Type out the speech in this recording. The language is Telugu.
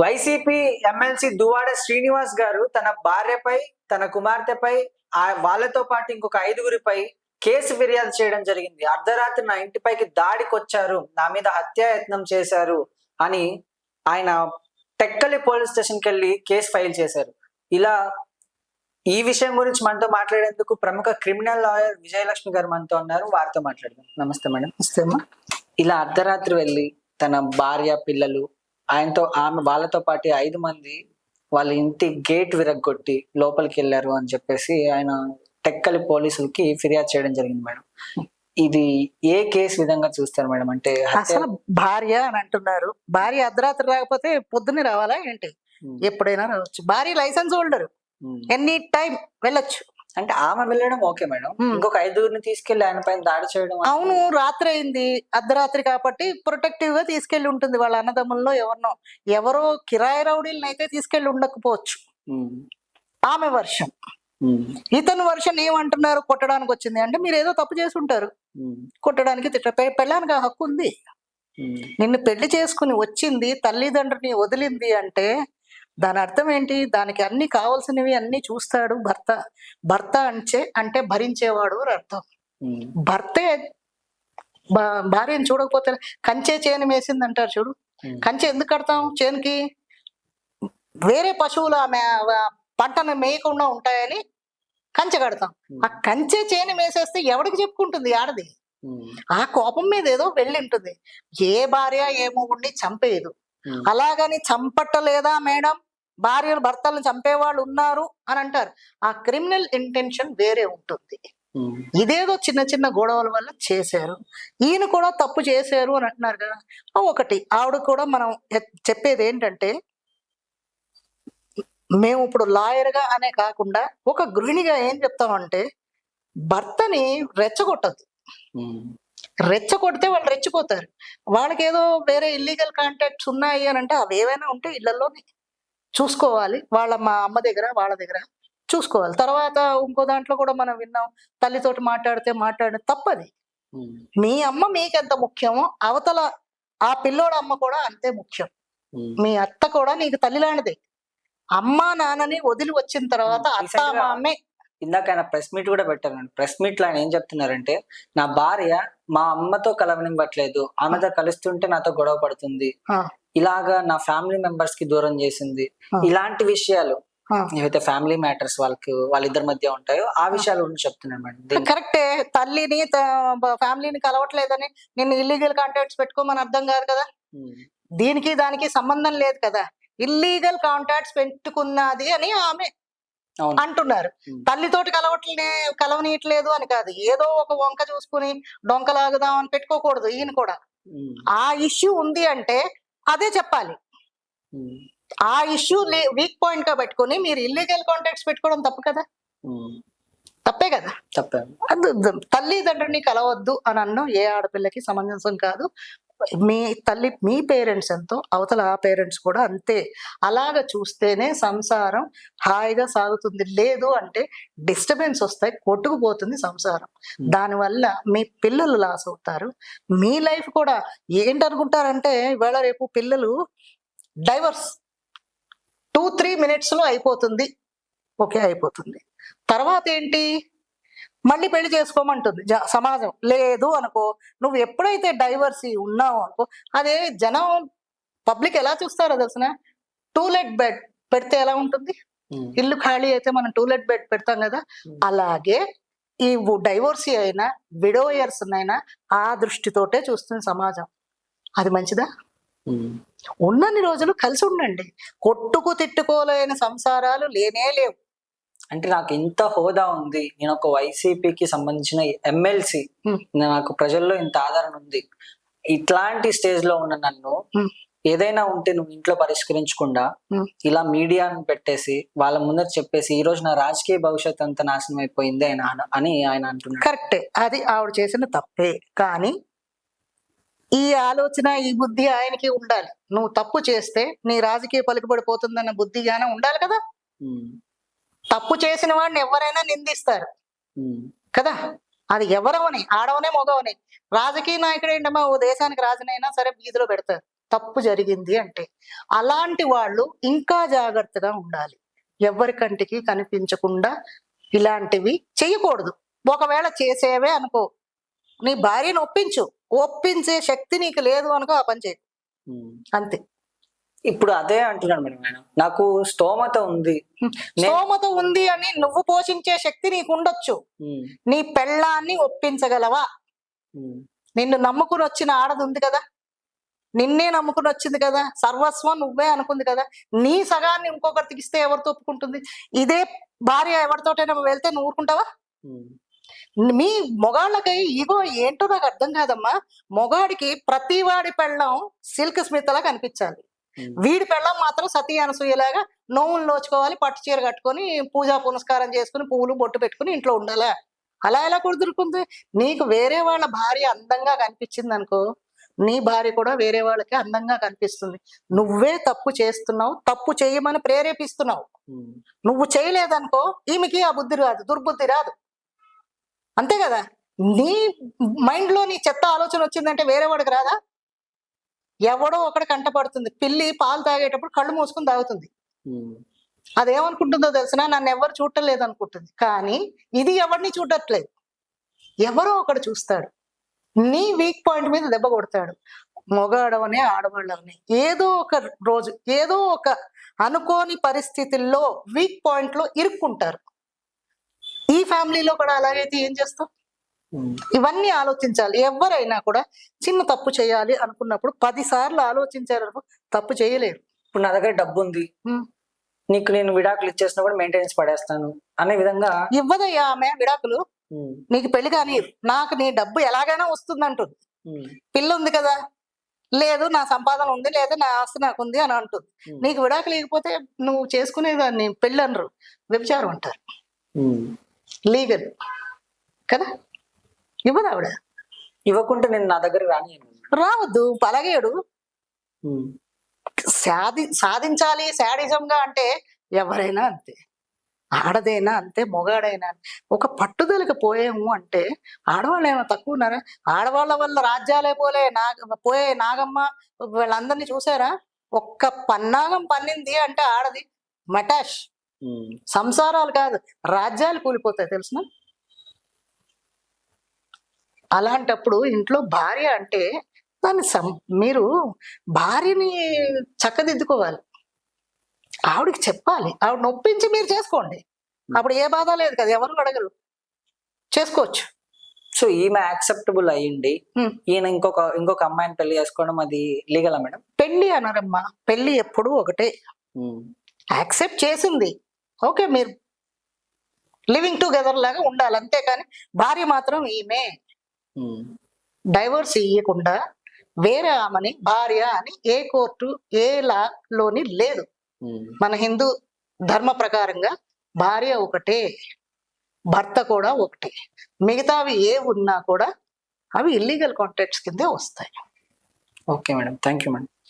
వైసీపీ ఎమ్మెల్సీ దువాడ శ్రీనివాస్ గారు తన భార్యపై తన కుమార్తెపై ఆ వాళ్ళతో పాటు ఇంకొక ఐదుగురిపై కేసు ఫిర్యాదు చేయడం జరిగింది. అర్ధరాత్రి నా ఇంటిపైకి దాడికి వచ్చారు నా మీద హత్యాయత్నం చేశారు అని ఆయన టెక్కలి పోలీస్ స్టేషన్కి వెళ్ళి కేసు ఫైల్ చేశారు. ఇలా ఈ విషయం గురించి మనతో మాట్లాడేందుకు ప్రముఖ క్రిమినల్ లాయర్ విజయలక్ష్మి గారు మనతో ఉన్నారు. వారితో మాట్లాడదాం నమస్తే మేడం. ఇస్తేమా ఇలా అర్ధరాత్రి వెళ్ళి తన భార్య పిల్లలు ఆయనతో ఆమె వాళ్ళతో పాటు ఐదు మంది వాళ్ళ ఇంటి గేట్ విరగ్గొట్టి లోపలికి వెళ్ళారు అని చెప్పేసి ఆయన టెక్కలి పోలీసులకి ఫిర్యాదు చేయడం జరిగింది మేడం. ఇది ఏ కేసు విధంగా చూస్తారు మేడం? అంటే అసలు భార్య అని అంటున్నారు. భార్య అర్ధరాత్రి రాకపోతే పొద్దున్నే రావాలా ఏంటి? ఎప్పుడైనా రావచ్చు. భార్య లైసెన్స్ హోల్డర్. ఎనీ టైం వెళ్ళొచ్చు. అంటే ఆమె వెళ్ళడం ఓకే మేడం. ఇంకొక ఐదుగురిని తీసుకెళ్ళి ఆయన పైన దాడి చేయడం అవును రాత్రి అయింది అర్ధరాత్రి కాబట్టి ప్రొటెక్టివ్గా తీసుకెళ్ళి ఉంటుంది వాళ్ళ అన్నదమ్ముల్లో ఎవరినో. ఎవరో కిరాయి రౌడీలను అయితే తీసుకెళ్ళి ఉండకపోవచ్చు ఆమె వర్షం. ఇతను వర్షం ఏమంటున్నారు? కొట్టడానికి వచ్చింది. అంటే మీరు ఏదో తప్పు చేసి ఉంటారు కొట్టడానికి పెళ్ళానికి ఆ హక్కు ఉంది. నిన్ను పెళ్ళి చేసుకుని వచ్చింది తల్లిదండ్రుని వదిలింది అంటే దాని అర్థం ఏంటి? దానికి అన్ని కావాల్సినవి అన్ని చూస్తాడు భర్త. భర్త అంటే అంటే భరించేవాడు అని అర్థం. భర్తే భార్యను చూడకపోతే కంచే చేను వేసింది అంటారు చూడు. కంచె ఎందుకు కడతాం చేనుకి? వేరే పశువులు ఆమె పంటను మేయకుండా ఉంటాయని కంచె కడతాం. ఆ కంచె చేను మేసేస్తే ఎవడికి చెప్పుకుంటుంది ఆడది? ఆ కోపం మీద ఏదో వెళ్ళి ఉంటుంది ఏ భార్య ఏ మొగుడిని చంపేయదు. అలాగని చంపట్టలేదా మేడం? భార్యలు భర్తలను చంపేవాళ్ళు ఉన్నారు అని అంటారు. ఆ క్రిమినల్ ఇంటెన్షన్ వేరే ఉంటుంది. ఇదేదో చిన్న చిన్న గొడవల వల్ల చేశారు. ఈయన కూడా తప్పు చేశారు అని అంటున్నారు కదా. ఒకటి ఆవిడ కూడా మనం చెప్పేది ఏంటంటే మేము ఇప్పుడు లాయర్గా అనే కాకుండా ఒక గృహిణిగా ఏం చెప్తామంటే భర్తని రెచ్చగొట్టద్దు ఉమ్, రెచ్చగొడితే వాళ్ళు రెచ్చిపోతారు. వాళ్ళకి ఏదో వేరే ఇల్లీగల్ కాంటాక్ట్స్ ఉన్నాయి అని అంటే అవి ఏవైనా ఉంటే ఇళ్ళలోనే. చూసుకోవాలి. వాళ్ళ మా అమ్మ దగ్గర వాళ్ళ దగ్గర చూసుకోవాలి. తర్వాత ఇంకో దాంట్లో కూడా మనం విన్నాం తల్లితోటి మాట్లాడితే మాట్లాడితే తప్పది. మీ అమ్మ మీకెంత ముఖ్యమో అవతల ఆ పిల్లోడ అమ్మ కూడా అంతే ముఖ్యం. మీ అత్త కూడా నీకు తల్లిలాంటిదే అమ్మ నాన్నని వదిలి వచ్చిన తర్వాత అత్త మామే ఇందాక ఆయన ప్రెస్ మీట్ కూడా పెట్టారండి ప్రెస్ మీట్లో ఆయన ఏం చెప్తున్నారంటే నా భార్య మా అమ్మతో కలవనివ్వట్లేదు. ఆమెతో కలుస్తుంటే నాతో గొడవ పడుతుంది. ఇలాగా నా ఫ్యామిలీ మెంబర్స్కి దూరం చేసింది. ఇలాంటి విషయాలు. ఏవైతే ఫ్యామిలీ మ్యాటర్స్ వాళ్ళకి వాళ్ళిద్దరి మధ్య ఉంటాయో ఆ విషయాల గురించి చెప్తున్నాను మేడం. కరెక్టే. తల్లిని ఫ్యామిలీని కలవట్లేదని నిన్ను ఇల్లీగల్ కాంటాక్ట్స్ పెట్టుకోమని అర్థం కాదు కదా? దీనికి దానికి సంబంధం లేదు కదా? ఇల్లీగల్ కాంటాక్ట్స్ పెట్టుకున్నది అని ఆమె అంటున్నారు. తల్లితోటి కలవట్లే కలవనీయట్లేదు అని కాదు. ఏదో ఒక వంక చూసుకుని డొంకలాగుదాం అని పెట్టుకోకూడదు ఈయన కూడా. ఆ ఇష్యూ ఉంది అంటే అదే చెప్పాలి. ఆ ఇష్యూ వీక్ పాయింట్గా పెట్టుకుని మీరు ఇల్లీగల్ కాంటాక్ట్స్ పెట్టుకోవడం తప్పు కదా? తప్పే కదా? ద- తల్లిదండ్రుని కలవద్దు అని అన్నం ఏ ఆడపిల్లకి సమంజసం కాదు. మీ తల్లి మీ పేరెంట్స్ ఎంతో అవతల ఆ పేరెంట్స్ కూడా అంతే. అలాగ చూస్తేనే సంసారం హాయిగా సాగుతుంది. లేదు అంటే డిస్టర్బెన్స్ వస్తాయి కొట్టుకుపోతుంది సంసారం. దానివల్ల మీ పిల్లలు లాస్ అవుతారు. మీ లైఫ్ కూడా ఏంటనుకుంటారంటే ఇవాళ రేపు పిల్లలు డైవర్స్. టూ త్రీ మినిట్స్లో అయిపోతుంది. ఓకే అయిపోతుంది. తర్వాత ఏంటి? మళ్ళీ పెళ్ళి చేసుకోమంటుంది జ- సమాజం. లేదు అనుకో నువ్వు ఎప్పుడైతే డైవర్సీ ఉన్నావు అనుకో అదే జనం పబ్లిక్ ఎలా చూస్తారో తెలిసిన? టూలెట్ బెడ్ పెడితే ఎలా ఉంటుంది? ఇల్లు ఖాళీ అయితే మనం టూలెట్ బెడ్ పెడతాం కదా? అలాగే ఈ డైవోర్సీ అయినా విడోయర్స్ అయినా ఆ దృష్టితోటే చూస్తుంది సమాజం. అది మంచిదా? ఉన్నన్ని రోజులు కలిసి ఉండండి. కొట్టుకు తిట్టుకోలేని సంసారాలు లేనే లేవు. అంటే నాకు ఇంత హోదా ఉంది. నేను ఒక వైసీపీకి సంబంధించిన ఎమ్మెల్సీ. నాకు ప్రజల్లో ఇంత ఆదరణ ఉంది. ఇట్లాంటి స్టేజ్లో ఉన్న నన్ను. ఏదైనా ఉంటే నువ్వు ఇంట్లో పరిష్కరించకుండా. ఇలా మీడియాను పెట్టేసి వాళ్ళ ముందర చెప్పేసి ఈ రోజు నా రాజకీయ భవిష్యత్ అంతా నాశనం అయిపోయింది ఆయన అన- ఆయన అంటున్నాడు. కరెక్టే అది ఆవిడ చేసిన తప్పే. కానీ ఈ ఆలోచన ఈ బుద్ధి ఆయనకి ఉండాలి. నువ్వు తప్పు చేస్తే నీ రాజకీయ పలుకుబడిపోతుందన్న బుద్ధి గానే ఉండాలి కదా? తప్పు చేసిన వాడిని ఎవరైనా నిందిస్తారు. కదా? అది ఎవరవని? ఆడవనే మగవని? రాజకీయ నాయకుడు ఏంటమ్మా? ఓ దేశానికి రాజునైనా సరే వీధిలో పెడతారు. తప్పు జరిగింది అంటే అలాంటి వాళ్ళు ఇంకా జాగ్రత్తగా ఉండాలి. ఎవరి కంటికి కనిపించకుండా ఇలాంటివి చేయకూడదు. ఒకవేళ చేసేవే అనుకో. నీ భార్యను ఒప్పించు. ఒప్పించే శక్తి నీకు లేదు అనుకో ఆ పని చేయి. అంతే. ఇప్పుడు అదే అంటున్నాను మేడం. నేను నాకు స్తోమత ఉంది. స్తోమత ఉంది అని నువ్వు పోషించే శక్తి నీకు ఉండొచ్చు. నీ పెళ్ళాన్ని ఒప్పించగలవా? నిన్ను నమ్ముకుని వచ్చిన ఆడది ఉంది కదా? నిన్నే నమ్ముకుని వచ్చింది కదా? సర్వస్వం నువ్వే అనుకుంది కదా? నీ సగాన్ని ఇంకొకరికి ఇస్తే ఎవరితో ఒప్పుకుంటుంది? ఇదే భార్య ఎవరితోటైనా వెళ్తే నువ్వు ఊరుకుంటావా? మీ మొగాళ్ళకి ఇగో ఏంటో నాకు అర్థం కాదమ్మా. మొగాడికి ప్రతి వాడి పెళ్ళం సిల్క్ స్మిత్ లా కనిపించాలి. వీడి పెళ్ళం మాత్రం సతీ అనసూయలాగా నోములు నోచుకోవాలి పట్టు చీర కట్టుకొని పూజా పునస్కారం చేసుకుని పువ్వులు బొట్టు పెట్టుకుని ఇంట్లో ఉండాలా? అలా ఎలా కుదురుకుంది? నీకు వేరే వాళ్ళ భార్య అందంగా కనిపించింది అనుకో నీ భార్య కూడా వేరే వాళ్ళకి అందంగా కనిపిస్తుంది. నువ్వే తప్పు చేస్తున్నావు తప్పు చేయమని ప్రేరేపిస్తున్నావు. నువ్వు చేయలేదనుకో ఈమెకి ఆ బుద్ధి రాదు దుర్బుద్ధి రాదు. అంతే కదా? నీ మైండ్లో నీ చెత్త ఆలోచన వచ్చిందంటే వేరే వాడికి రాదా? ఎవడో ఒకటి కంటపడుతుంది. పిల్లి పాలు తాగేటప్పుడు కళ్ళు మూసుకుని తాగుతుంది. అదేమనుకుంటుందో తెలిసిన? నన్ను ఎవరు చూడటం లేదనుకుంటుంది. కానీ ఇది ఎవరిని చూడట్లేదు. ఎవరో ఒకడు చూస్తాడు. నీ వీక్ పాయింట్ మీద దెబ్బ కొడతాడు. మగాడవనే ఆడవాళ్ళవని. ఏదో ఒక రోజు ఏదో ఒక అనుకోని పరిస్థితుల్లో వీక్ పాయింట్లో ఇరుక్కుంటారు. ఈ ఫ్యామిలీలో కూడా అలాగైతే ఏం చేస్తాం? ఉమ్. ఇవన్నీ ఆలోచించాలి. ఎవరైనా కూడా చిన్న తప్పు చేయాలి అనుకున్నప్పుడు పది సార్లు ఆలోచించారు తప్పు చేయలేరు. ఇప్పుడు నా దగ్గర డబ్బు ఉంది. నీకు నేను విడాకులు ఇచ్చేసిన కూడా మెయింటెనెన్స్ పడేస్తాను అనే విధంగా ఇవ్వదయ్యా ఆమె విడాకులు. నీకు పెళ్ళి కానీ నాకు నీ డబ్బు ఎలాగైనా వస్తుంది అంటుంది పిల్ల ఉంది కదా. లేదు నా సంపాదన ఉంది లేదా నా ఆస్తి నాకు ఉంది అని అంటుంది. నీకు విడాకు లేకపోతే నువ్వు చేసుకునేదాన్ని పెళ్ళి అనరు వ్యభిచారం అంటారు. లీగల్ కదా? ఇవ్వదు ఆవిడ? ఇవ్వకుంటే నేను నా దగ్గర రాని రావద్దు పలగేడు. సాధి సాధించాలి శాడిజంగా అంటే ఎవరైనా అంతే. ఆడదైనా అంతే మొగాడైనా అంతే. ఒక పట్టుదలకి పోయాము అంటే ఆడవాళ్ళు ఏమో తక్కువ ఉన్నారా? ఆడవాళ్ళ వల్ల రాజ్యాలే పోలే నాగ పోయే నాగమ్మ వీళ్ళందరినీ చూసారా? ఒక్క పన్నాగం పన్నింది అంటే ఆడది. మటాష్. సంసారాలు కాదు రాజ్యాలు కూలిపోతాయి తెలుసునా? అలాంటప్పుడు ఇంట్లో భార్య అంటే దాన్ని సం మీరు భార్యని చక్కదిద్దుకోవాలి. ఆవిడకి చెప్పాలి. ఆవిడ నొప్పించి మీరు చేసుకోండి. అప్పుడు ఏ బాధ లేదు కదా ఎవరు అడగరు. చేసుకోవచ్చు. సో ఈమె యాక్సెప్టబుల్ అయ్యింది. ఈయన ఇంకొక ఇంకొక అమ్మాయిని పెళ్ళి చేసుకోవడం అది లీగలా మేడం? పెళ్ళి అనరమ్మా. పెళ్ళి ఎప్పుడు ఒకటే. యాక్సెప్ట్ చేసింది. ఓకే మీరు లివింగ్ టుగెదర్ లాగా ఉండాలి. అంతేకాని భార్య మాత్రం ఈమె. డైవర్స్ ఇవ్వకుండా వేరే ఆమెని భార్య అని ఏ కోర్టు ఏ లాలోని లేదు. మన హిందూ ధర్మ ప్రకారంగా భార్య ఒకటే భర్త కూడా ఒకటే. మిగతావి ఏ ఉన్నా కూడా అవి ఇల్లీగల్ కాంటాక్ట్స్ కిందే వస్తాయి. Okay madam thank you madam